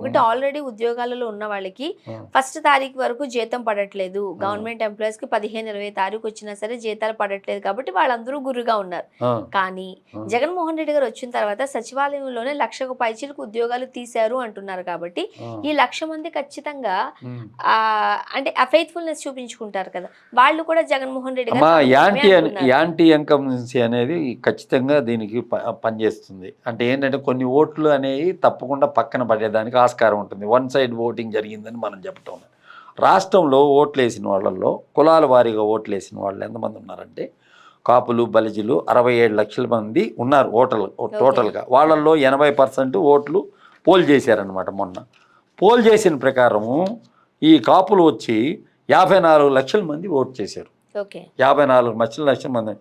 ఒకటి ఆల్రెడీ ఉద్యోగాలలో ఉన్న వాళ్ళకి ఫస్ట్ తారీఖు వరకు జీతం పడట్లేదు. గవర్నమెంట్ ఎంప్లాయీస్కి పదిహేను ఇరవై తారీఖు వచ్చినా సరే జీతాలు పడట్లేదు కాబట్టి వాళ్ళందరూ గురుగా ఉన్నారు. కానీ జగన్మోహన్ రెడ్డి గారు వచ్చిన తర్వాత సచివాలయంలోనే లక్షకు పైచీలకు ఉద్యోగాలు తీశారు అంటున్నారు కాబట్టి ఈ లక్ష మంది ఖచ్చితంగా ఆ అంటే అఫైత్ఫుల్నెస్ చూపించుకుంటారు కదా. వాళ్ళు కూడా జగన్మోహన్ రెడ్డి గారు యాంటీ అంటున్నారు. యాంటీ ఇన్కమ్సీ అనేది ఖచ్చితంగా దీనికి పనిచేస్తుంది. అంటే ఏంటంటే కొన్ని ఓట్లు అనేవి తప్పకుండా పక్కన పడేదానికి ఆస్కారం ఉంటుంది. వన్ సైడ్ ఓటింగ్ జరిగిందని మనం చెప్పటం. రాష్ట్రంలో ఓట్లు వేసిన వాళ్ళల్లో కులాల వారీగా ఓట్లు వేసిన వాళ్ళు ఎంతమంది ఉన్నారంటే కాపులు బలిజులు అరవై ఏడు లక్షల మంది ఉన్నారు ఓటర్లు టోటల్గా. వాళ్ళల్లో ఎనభై పర్సెంట్ ఓట్లు పోల్ చేశారనమాట మొన్న. పోల్ చేసిన ప్రకారము ఈ కాపులు వచ్చి యాభై నాలుగు లక్షల మంది ఓటు చేశారు. ఓకే. యాభై నాలుగు లక్షల లక్షల మంది.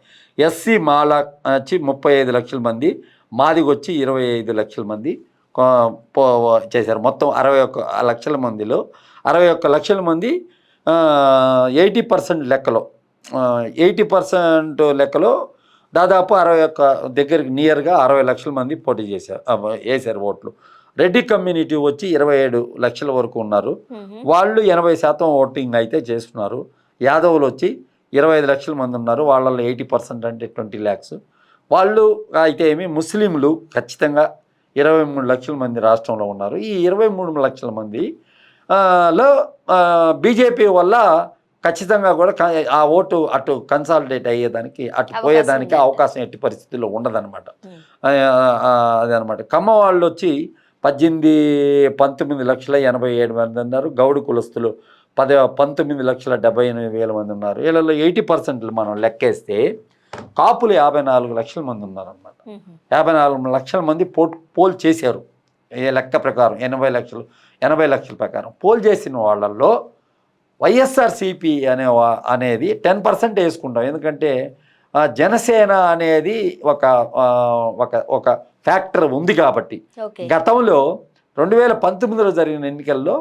ఎస్సీ మాల వచ్చి ముప్పై ఐదు లక్షల మంది మాదికి వచ్చి ఇరవై ఐదు లక్షల మంది చేశారు. మొత్తం అరవై ఒక్క లక్షల మందిలో అరవై ఒక్క లక్షల మంది ఎయిటీ పర్సెంట్ లెక్కలో ఎయిటీ పర్సెంట్ లెక్కలో దాదాపు అరవై ఒక్క దగ్గరికి నియర్గా అరవై లక్షల మంది పోటీ చేశారు వేశారు ఓట్లు. రెడ్డి కమ్యూనిటీ వచ్చి ఇరవై ఏడు లక్షల వరకు ఉన్నారు. వాళ్ళు ఎనభై శాతం ఓటింగ్ అయితే చేస్తున్నారు. యాదవులు వచ్చి ఇరవై ఐదు లక్షల మంది ఉన్నారు. వాళ్ళలో ఎయిటీ పర్సెంట్ అంటే ట్వంటీ ల్యాక్స్. వాళ్ళు అయితే ఏమి ముస్లింలు ఖచ్చితంగా ఇరవై మూడు లక్షల మంది రాష్ట్రంలో ఉన్నారు. ఈ ఇరవై మూడు లక్షల మంది లో బీజేపీ వల్ల ఖచ్చితంగా కూడా ఆ ఓటు అటు కన్సాలిడేట్ అయ్యేదానికి అటు పోయేదానికి. అవకాశం ఎట్టి పరిస్థితుల్లో ఉండదన్నమాట. మ్మ్. అదనమాట కమ్మ వాళ్ళు వచ్చి పద్దెనిమిది పంతొమ్మిది లక్షల ఎనభై ఏడు మంది ఉన్నారు. గౌడు కులస్తులు పద పంతొమ్మిది లక్షల డెబ్బై ఎనిమిది వేల మంది ఉన్నారు. వీళ్ళలో ఎయిటీ పర్సెంట్లు మనం లెక్కేస్తే కాపులు యాభై నాలుగు లక్షల మంది ఉన్నారన్నమాట. మ్మ్. యాభై నాలుగు లక్షల మంది పోల్ పోల్ చేశారు. ఏ లెక్క ప్రకారం ఎనభై లక్షలు ఎనభై లక్షల ప్రకారం పోల్ చేసిన వాళ్ళల్లో వైఎస్ఆర్సిపి అనే అనేది టెన్ పర్సెంట్ వేసుకుంటాం. ఎందుకంటే జనసేన అనేది ఒక ఒక ఒక ఫ్యాక్టర్ ఉంది కాబట్టి. గతంలో రెండు వేల పంతొమ్మిదిలో జరిగిన ఎన్నికల్లో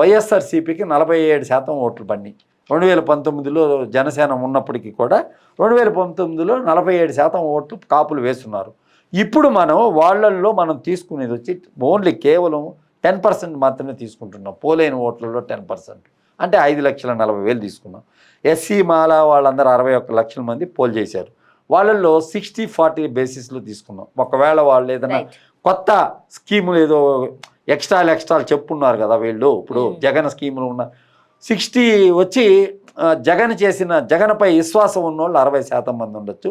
వైఎస్ఆర్సీపీకి నలభై ఏడు శాతం ఓట్లు పడినాయి. రెండు వేల పంతొమ్మిదిలో జనసేన ఉన్నప్పటికీ కూడా రెండు వేల పంతొమ్మిదిలో నలభై ఏడు శాతం ఓట్లు కాపులు వేస్తున్నారు. ఇప్పుడు మనం వాళ్ళల్లో మనం తీసుకునేది వచ్చి ఓన్లీ కేవలం టెన్ పర్సెంట్ మాత్రమే తీసుకుంటున్నాం. పోలేని ఓట్లలో టెన్ పర్సెంట్. అంటే ఐదు లక్షల నలభై వేలు తీసుకున్నాం. ఎస్సీ మాల వాళ్ళందరూ అరవై ఒక్క లక్షల మంది పోల్ చేశారు. వాళ్ళల్లో సిక్స్టీ ఫార్టీ బేసిస్లో తీసుకున్నాం. ఒకవేళ వాళ్ళు ఏదైనా కొత్త స్కీములు ఏదో ఎక్స్ట్రాలు ఎక్స్ట్రాలు చెప్పున్నారు కదా వీళ్ళు. ఇప్పుడు మ్మ్. జగన్ స్కీములు ఉన్న సిక్స్టీ వచ్చి జగన్ చేసిన జగన్పై విశ్వాసం ఉన్నోళ్ళు అరవై శాతం మంది ఉండొచ్చు.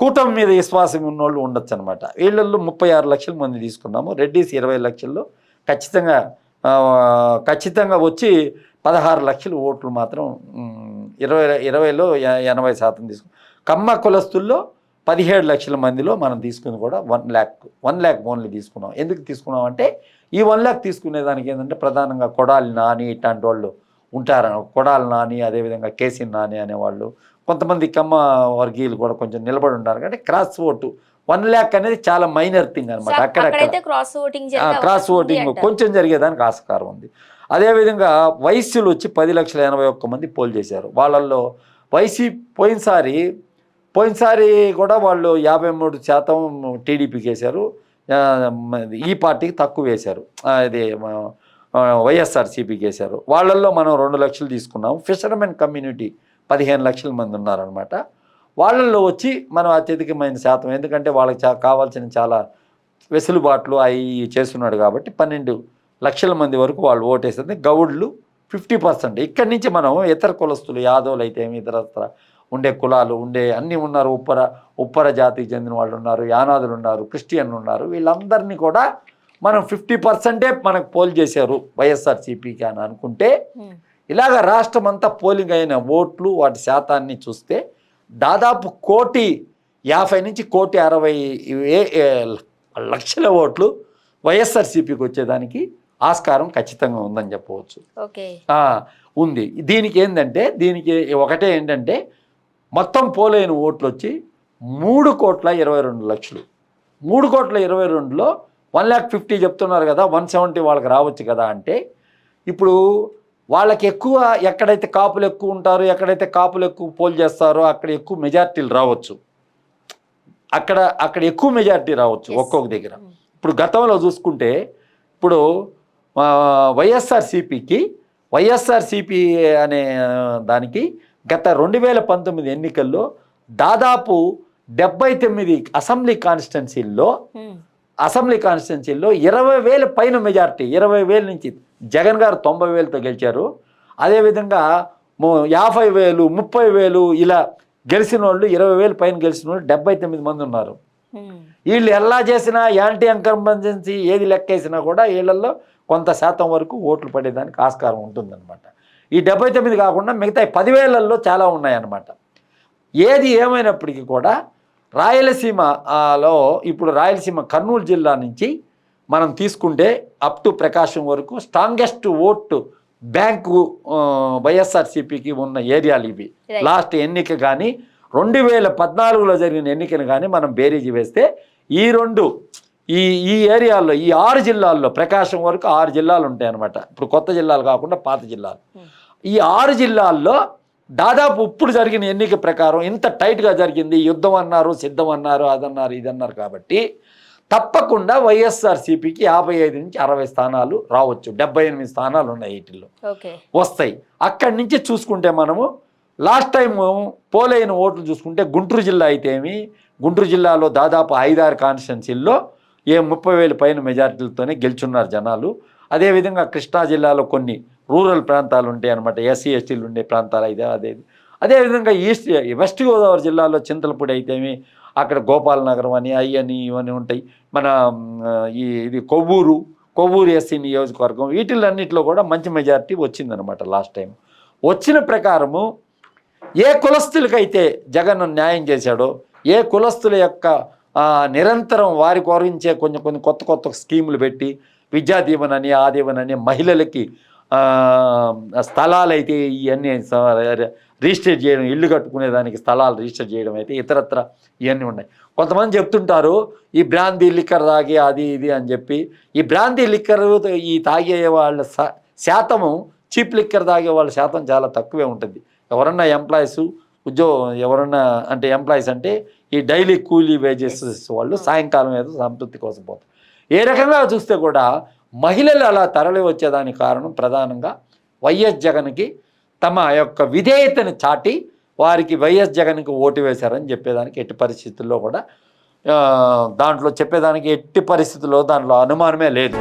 కూటమి మీద విశ్వాసం ఉన్నోళ్ళు ఉండొచ్చు అనమాట వీళ్ళల్లో ముప్పై ఆరు లక్షల మంది తీసుకున్నాము. రెడ్డిస్ ఇరవై లక్షల్లో ఖచ్చితంగా ఖచ్చితంగా వచ్చి పదహారు లక్షల ఓట్లు మాత్రం ఇరవై ఇరవైలో ఎనభై శాతం తీసుకున్నాం. కమ్మ కులస్తుల్లో పదిహేడు లక్షల మందిలో మనం తీసుకుంది కూడా one lakh one lakh only తీసుకున్నాం. ఎందుకు తీసుకున్నాం అంటే ఈ వన్ ల్యాక్ తీసుకునే దానికి ఏంటంటే ప్రధానంగా కొడాలి నాని ఇట్లాంటి వాళ్ళు ఉంటారు కొడాలి నాని అదేవిధంగా కేసీ నాని అనేవాళ్ళు. కొంతమంది కమ్మ వర్గీయులు కూడా కొంచెం నిలబడి ఉన్నారు కాబట్టి క్రాస్ ఓటు వన్ ల్యాక్ అనేది చాలా మైనర్ థింగ్ అనమాట. అక్కడక్కడ. అక్కడైతే క్రాస్ ఓటింగ్ క్రాస్ ఓటింగ్. కొంచెం జరిగేదానికి ఆస్కారం ఉంది. అదేవిధంగా వైశ్యులు వచ్చి పది లక్షల ఎనభై ఒక్క మంది పోల్ చేశారు. వాళ్ళల్లో వైసీ పోయినసారి పోయినసారి కూడా వాళ్ళు యాభై మూడు శాతం టీడీపీకి వేశారు ఈ పార్టీకి తక్కువ వేశారు అది ఇది వైఎస్ఆర్సీపీకి వేశారు వాళ్ళల్లో మనం రెండు లక్షలు తీసుకున్నాం. ఫిషర్మెన్ కమ్యూనిటీ పదిహేను లక్షల మంది ఉన్నారనమాట వాళ్ళల్లో వచ్చి మనం అత్యధికమైన శాతం. ఎందుకంటే వాళ్ళకి చా కావాల్సిన చాలా వెసులుబాట్లు అవి చేస్తున్నాడు కాబట్టి పన్నెండు లక్షల మంది వరకు వాళ్ళు ఓటేసింది. గౌడ్లు ఫిఫ్టీ పర్సెంట్. ఇక్కడి నుంచి మనం ఇతర కులస్తులు యాదవులు అయితే ఏమి ఇతరత్ర ఉండే కులాలు ఉండే అన్నీ ఉన్నారు. ఉప్పర ఉప్పర జాతికి చెందిన వాళ్ళు ఉన్నారు యానాదులు ఉన్నారు క్రిస్టియన్లు ఉన్నారు. వీళ్ళందరినీ కూడా మనం ఫిఫ్టీ పర్సెంటే మనకు పోల్ చేశారు వైఎస్ఆర్సీపీకి అని అనుకుంటే. ఇలాగ రాష్ట్రం అంతా పోలింగ్ అయిన ఓట్లు వాటి శాతాన్ని చూస్తే దాదాపు కోటి యాభై నుంచి కోటి అరవై లక్షల ఓట్లు వైఎస్ఆర్సీపీకి వచ్చేదానికి ఆస్కారం ఖచ్చితంగా ఉందని చెప్పవచ్చు. ఉంది. దీనికి ఏంటంటే దీనికి ఒకటే ఏంటంటే మొత్తం పోలైన ఓట్లు వచ్చి మూడు కోట్ల ఇరవై రెండు లక్షలు మూడు కోట్ల ఇరవై రెండులో వన్ ల్యాక్ ఫిఫ్టీ చెప్తున్నారు కదా వన్ సెవెంటీ వాళ్ళకి రావచ్చు కదా అంటే ఇప్పుడు వాళ్ళకి ఎక్కువ ఎక్కడైతే కాపులు ఎక్కువ ఉంటారో ఎక్కడైతే కాపులు ఎక్కువ పోల్ చేస్తారో అక్కడ ఎక్కువ మెజార్టీలు రావచ్చు అక్కడ అక్కడ ఎక్కువ మెజార్టీ రావచ్చు. ఒక్కొక్క దగ్గర. ఇప్పుడు గతంలో చూసుకుంటే ఇప్పుడు వైఎస్ఆర్సిపికి వైఎస్ఆర్సిపి అనే దానికి గత రెండు వేల పంతొమ్మిది ఎన్నికల్లో దాదాపు డెబ్బై తొమ్మిది అసెంబ్లీ కాన్స్టిట్యున్సీల్లో. అసెంబ్లీ కాన్స్టిట్యున్సీల్లో ఇరవై వేల పైన మెజార్టీ ఇరవై వేల నుంచి జగన్ గారు తొంభై వేలతో గెలిచారు అదేవిధంగా యాభై వేలు ముప్పై వేలు ఇలా గెలిచిన వాళ్ళు ఇరవై వేలు పైన గెలిచిన వాళ్ళు డెబ్బై తొమ్మిది మంది ఉన్నారు. వీళ్ళు ఎలా చేసినా యాంటీ ఎంకర్బంజెన్సీ ఏది లెక్కేసినా కూడా వీళ్ళల్లో కొంత శాతం వరకు ఓట్లు పడేదానికి ఆస్కారం ఉంటుందన్నమాట ఈ డెబ్బై తొమ్మిది కాకుండా మిగతా పదివేలల్లో చాలా ఉన్నాయన్నమాట ఏది ఏమైనప్పటికీ కూడా రాయలసీమ ఆ, లో ఇప్పుడు రాయలసీమ కర్నూలు జిల్లా నుంచి మనం తీసుకుంటే అప్ టు ప్రకాశం వరకు స్ట్రాంగెస్ట్ ఓట్ బ్యాంకు వైఎస్ఆర్సీపీకి ఉన్న ఏరియాలు ఇవి. లాస్ట్ ఎన్నిక కానీ రెండు వేల పద్నాలుగులో జరిగిన ఎన్నికను కానీ మనం బేరీజు వేస్తే ఈ రెండు ఈ ఈ ఏరియాల్లో ఈ ఆరు జిల్లాల్లో ప్రకాశం వరకు ఆరు జిల్లాలు ఉంటాయి అన్నమాట ఇప్పుడు కొత్త జిల్లాలు కాకుండా పాత జిల్లాలు Hmm. ఈ ఆరు జిల్లాల్లో దాదాపు ఇప్పుడు జరిగిన ఎన్నిక ప్రకారం ఇంత టైట్గా జరిగింది యుద్ధం అన్నారు సిద్ధం అన్నారు అదన్నారు ఇదన్నారు కాబట్టి తప్పకుండా వైఎస్ఆర్సీపీకి యాభై ఐదు నుంచి అరవై స్థానాలు రావచ్చు. డెబ్బై ఎనిమిది స్థానాలు ఉన్నాయి వీటిల్లో. వస్తాయి. అక్కడి నుంచి చూసుకుంటే మనము లాస్ట్ టైం పోలైన ఓట్లు చూసుకుంటే గుంటూరు జిల్లా అయితేమి గుంటూరు జిల్లాలో దాదాపు ఐదారు కాన్స్టిట్యున్సీల్లో ఏ ముప్పై వేల పైన మెజారిటీలతోనే గెలుచున్నారు జనాలు. అదేవిధంగా కృష్ణా జిల్లాలో కొన్ని రూరల్ ప్రాంతాలు ఉంటాయి అనమాట ఎస్సీ ఎస్టీలు ఉండే ప్రాంతాలు అయితే అదే. అదేవిధంగా ఈస్ట్ వెస్ట్ గోదావరి జిల్లాలో చింతలపూడి అయితేమి అక్కడ గోపాలనగరం అని అవి అని ఇవన్నీ ఉంటాయి. మన ఈ ఇది కొవ్వూరు కొవ్వూరు ఎస్సీ నియోజకవర్గం వీటిలన్నిటిలో కూడా మంచి మెజారిటీ వచ్చిందనమాట లాస్ట్ టైం. వచ్చిన ప్రకారము ఏ కులస్తులకైతే జగన్ న్యాయం చేశాడో ఏ కులస్తుల యొక్క నిరంతరం వారి కొరించే కొంచెం కొన్ని కొత్త కొత్త స్కీములు పెట్టి విద్యా దీవెనని ఆ దీవెనని మహిళలకి స్థలాలు అయితే ఇవన్నీ రిజిస్టర్ చేయడం ఇల్లు కట్టుకునే దానికి స్థలాలు రిజిస్టర్ చేయడం అయితే ఇతరత్ర ఇవన్నీ ఉన్నాయి. కొంతమంది చెప్తుంటారు ఈ బ్రాందీ లిక్కర్ తాగి అది ఇది అని చెప్పి. ఈ బ్రాందీ లిక్కర్ ఈ తాగే వాళ్ళ శాతము చీప్ లిక్కర్ తాగే వాళ్ళ శాతం చాలా తక్కువే ఉంటుంది. ఎవరన్నా ఎంప్లాయీస్ ఉద్యోగం ఎవరన్నా అంటే ఎంప్లాయీస్ అంటే ఈ డైలీ కూలీ వేజెస్ వాళ్ళు సాయంకాలం ఏదో సంతృప్తి కోసం పోతారు. ఏ రకంగా చూస్తే కూడా మహిళలు అలా తరలి వచ్చేదానికి కారణం ప్రధానంగా వైఎస్ జగన్కి తమ యొక్క విధేయతను చాటి వారికి వైఎస్ జగన్కి ఓటు వేశారని చెప్పేదానికి ఎట్టి పరిస్థితుల్లో కూడా దాంట్లో చెప్పేదానికి ఎట్టి పరిస్థితుల్లో దాంట్లో అనుమానమే లేదు.